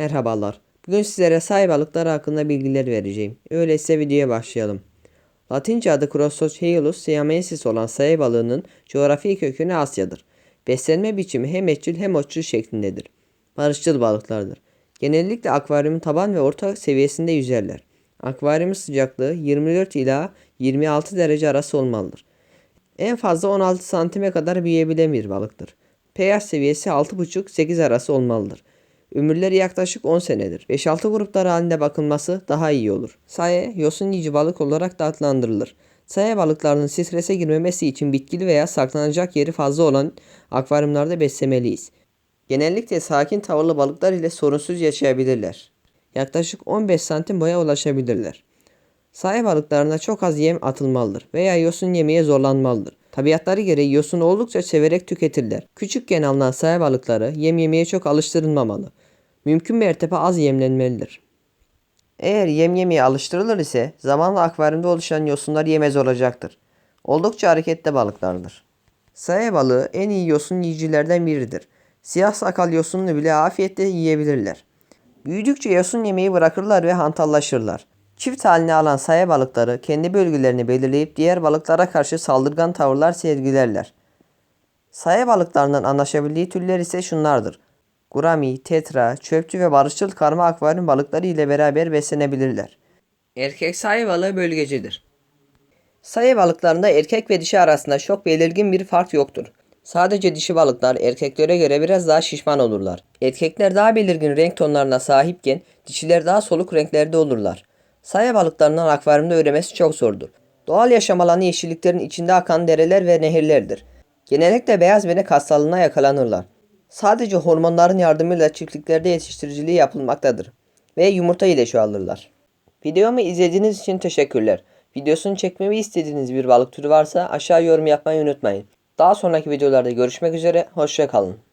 Merhabalar. Bugün sizlere say balıkları hakkında bilgiler vereceğim. Öyleyse videoya başlayalım. Latince adı Crostosceolus siamensis olan sayı balığının coğrafi kökeni Asya'dır. Beslenme biçimi hem etçil hem otçul şeklindedir. Barışçıl balıklardır. Genellikle akvaryumun taban ve orta seviyesinde yüzerler. Akvaryumun sıcaklığı 24 ila 26 derece arası olmalıdır. En fazla 16 santime kadar büyüyebilen bir balıktır. pH seviyesi 6,5-8 arası olmalıdır. Ömürleri yaklaşık 10 senedir. 5-6 gruplar halinde bakılması daha iyi olur. Saye, yosun yiyici balık olarak da adlandırılır. Saye balıklarının strese girmemesi için bitkili veya saklanacak yeri fazla olan akvaryumlarda beslemeliyiz. Genellikle sakin tavırlı balıklar ile sorunsuz yaşayabilirler. Yaklaşık 15 santim boya ulaşabilirler. Sahi balıklarına çok az yem atılmalıdır veya yosun yemeye zorlanmalıdır. Tabiatları gereği yosun oldukça severek tüketirler. Küçükken alınan sahi balıkları yem yemeye çok alıştırılmamalı. Mümkün mertebe az yemlenmelidir. Eğer yem yemeye alıştırılır ise zamanla akvaryumda oluşan yosunlar yemez olacaktır. Oldukça hareketli balıklardır. Sahi balığı en iyi yosun yiyicilerden biridir. Siyah sakal yosununu bile afiyetle yiyebilirler. Büyüdükçe yosun yemeği bırakırlar ve hantallaşırlar. Çift halini alan saya balıkları kendi bölgelerini belirleyip diğer balıklara karşı saldırgan tavırlar sergilerler. Saya balıklarının anlaşabildiği türler ise şunlardır. Gurami, tetra, çöpçü ve barışçıl karma akvaryum balıkları ile beraber beslenebilirler. Erkek sayı balığı bölgecidir. Sayı balıklarında erkek ve dişi arasında çok belirgin bir fark yoktur. Sadece dişi balıklar erkeklere göre biraz daha şişman olurlar. Erkekler daha belirgin renk tonlarına sahipken dişiler daha soluk renklerde olurlar. Saya balıklarının akvaryumda üremesi çok zordur. Doğal yaşam alanı yeşilliklerin içinde akan dereler ve nehirlerdir. Genellikle beyaz benek hastalığına yakalanırlar. Sadece hormonların yardımıyla çiftliklerde yetiştiriciliği yapılmaktadır ve yumurta ile çoğalırlar. Videomu izlediğiniz için teşekkürler. Videosunu çekmemi istediğiniz bir balık türü varsa aşağı yorum yapmayı unutmayın. Daha sonraki videolarda görüşmek üzere, hoşçakalın.